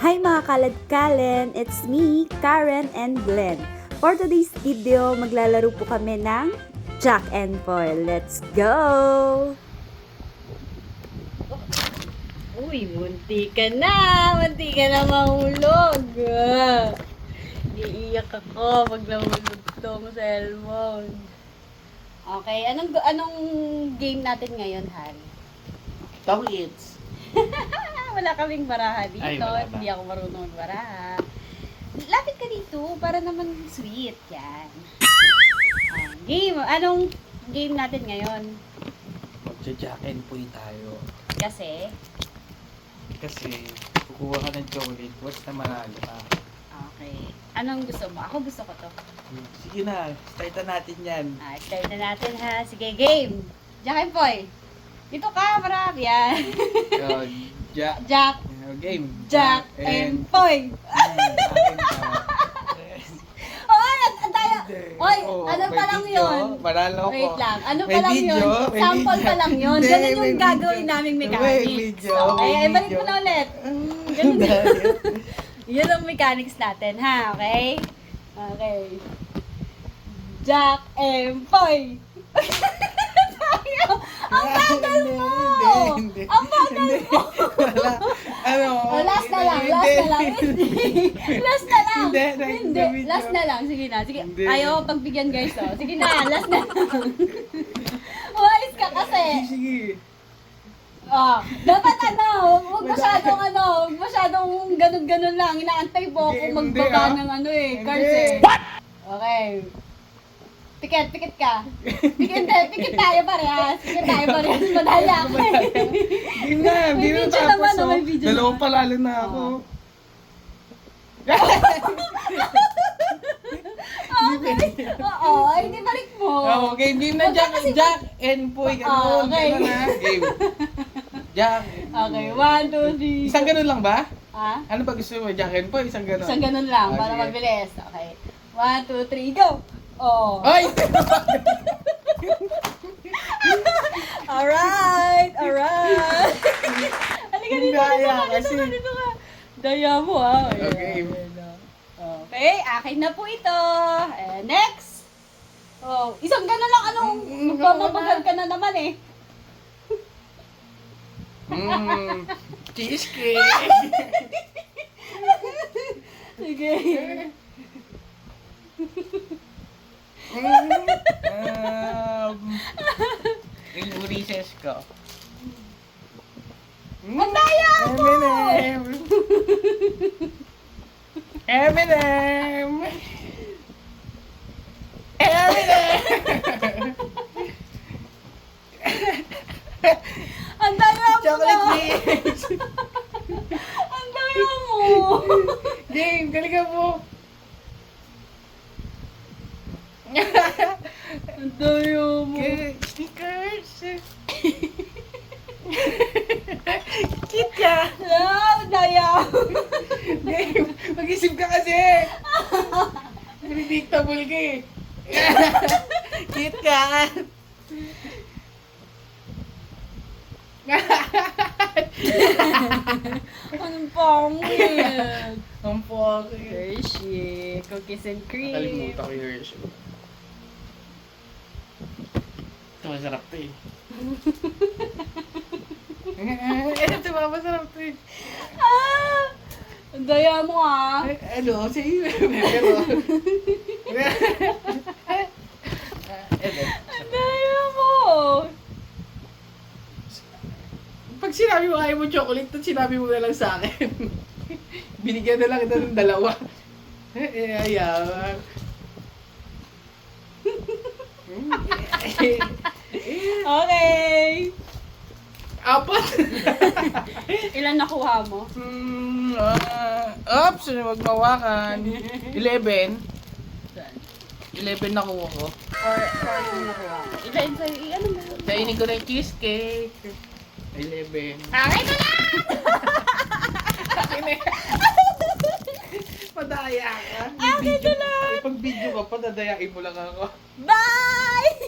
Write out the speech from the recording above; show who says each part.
Speaker 1: Hi mga kaladkalen! It's me, Karen and Glenn. For today's video, maglalaro po kami ng Jack and Paul. Let's go!
Speaker 2: Uy, munti ka na! Munti ka na mahulog! Ah. Iiyak ako pag nahulog tong cellphone. Okay, anong anong game natin ngayon, Han?
Speaker 3: Tong Eats.
Speaker 2: Wala kaming baraha dito.
Speaker 3: Ay?
Speaker 2: Hindi ako marunong magbaraha. Lapit ka dito para naman sweet. Yan. Ah, game. Anong game natin ngayon?
Speaker 3: Magja-jacken po tayo.
Speaker 2: Kasi,
Speaker 3: Kasi, kukuha ka ng chocolate, once na manalo ka.
Speaker 2: okay. Anong gusto mo? Ako gusto ko to.
Speaker 3: Sige na, startan natin yan.
Speaker 2: Ah, start na natin ha. Sige, game. Jack and Poy. Dito ka, marap. Yan.
Speaker 3: Ja
Speaker 2: Jack.
Speaker 3: game.
Speaker 2: Jack and Poy. Oh, ang ang tayo. Oy,
Speaker 3: Oo,
Speaker 2: ano
Speaker 3: may
Speaker 2: pa lang
Speaker 3: video.
Speaker 2: yun?
Speaker 3: Manalo ko.
Speaker 2: Wait lang. Ano
Speaker 3: May
Speaker 2: pa lang
Speaker 3: video,
Speaker 2: yun?
Speaker 3: may
Speaker 2: Sample
Speaker 3: video.
Speaker 2: pa lang yun.
Speaker 3: Hindi,
Speaker 2: Ganun
Speaker 3: may
Speaker 2: yung
Speaker 3: video.
Speaker 2: gagawin naming
Speaker 3: May
Speaker 2: mechanics.
Speaker 3: video, may
Speaker 2: kaya ibalik
Speaker 3: video.
Speaker 2: mo na ulit. Ganun
Speaker 3: dahil.
Speaker 2: Yun ang mechanics natin, ha? Okay? Okay. Jack and Poy. Tayo. ang bagal mo!
Speaker 3: Hindi, hindi.
Speaker 2: Ang bagal mo!
Speaker 3: Wala. Ano?
Speaker 2: Oh, last na lang, last na lang. Hindi. Last na lang.
Speaker 3: Hindi,
Speaker 2: Hindi. Last na lang. Sige na. Sige.
Speaker 3: Hindi.
Speaker 2: Ayaw pagbigyan guys, oh. Sige na, last na lang. Umayos ka kasi.
Speaker 3: Sige.
Speaker 2: Oh, dapat ano, huwag masyadong ano, huwag masyadong ganun-ganun lang. Inaantay po ako
Speaker 3: Hindi,
Speaker 2: magbaba
Speaker 3: ah.
Speaker 2: ng ano eh, cards eh. Okay. Pikit, pikit ka. Pikit, hindi, pikit tayo parehas. Pikit tayo parehas. Madaya ako eh.
Speaker 3: Hindi na, hindi na
Speaker 2: video
Speaker 3: tapos.
Speaker 2: naman, oh, may video
Speaker 3: Dalawang
Speaker 2: naman.
Speaker 3: palalo na ako.
Speaker 2: Okay. Oo, hindi balik mo.
Speaker 3: Game, game na Jack,
Speaker 2: ka
Speaker 3: Jack and Poy. Ganun,
Speaker 2: okay.
Speaker 3: ganun na. Game. Jack.
Speaker 2: Okay, one, two, three.
Speaker 3: Isang ganun lang ba?
Speaker 2: Ah?
Speaker 3: Ano ba gusto mo? Jack and Poy? Isang ganun.
Speaker 2: Isang ganun lang, para mabilis. Okay. One, two, three, go! Oh.
Speaker 3: Ay!
Speaker 2: Alright! Alright! Halika dito, dito
Speaker 3: Daya
Speaker 2: ka, dito
Speaker 3: kasi.
Speaker 2: ka, dito ka. Daya mo ah. Ayan,
Speaker 3: Okay.
Speaker 2: ayan, ah. Okay, akin na po ito. And next. Oh, isang gano'n lang. Anong
Speaker 3: Mm,
Speaker 2: magpamabagal ka na naman eh.
Speaker 3: Mmm. Cheesecake.
Speaker 2: Sige.
Speaker 3: Um, yung recess ko.
Speaker 2: Ang daya mo!
Speaker 3: Eminem! Eminem! Eminem!
Speaker 2: Ang daya mo
Speaker 3: Chocolate
Speaker 2: na! Ang daya mo!
Speaker 3: Game, galingan mo!
Speaker 2: Ang daya mo!
Speaker 3: Okay, Stickers! Kit ka!
Speaker 2: Ah, daya mo!
Speaker 3: Game, mag-isip ka kasi! Predictable ka eh! Kit Kat!
Speaker 2: Anong pangit?
Speaker 3: Ang pogi.
Speaker 2: Hershey, cookies and cream.
Speaker 3: Nakalimutan ko yung Hershey. Masarap to eh. Eh, ito ba masarap to eh.
Speaker 2: Ah! Ang daya mo ah!
Speaker 3: Eh, Ano, sige. Pero... Ito.
Speaker 2: Ang daya mo!
Speaker 3: Pag sinabi mo ayaw mo chocolate, tad sinabi mo na lang sa akin. Binigyan na lang kita ng dalawa. Eh, eh, ayaw. Hmm,
Speaker 2: Okay!
Speaker 3: Apat.
Speaker 2: Ilan nakuha mo?
Speaker 3: Hmm, ah, oops, huwag mawakan. 11. 11 nakuha ko.
Speaker 2: Or, or nakuha mo? Ilan sa'yo? i- Ano?
Speaker 3: Kainin ko na yung cheesecake. 11.
Speaker 2: Okay na lang!
Speaker 3: Padaya ka.
Speaker 2: Akin na lang!
Speaker 3: Pag video ka pa, dadayain mo lang ako.
Speaker 2: Bye!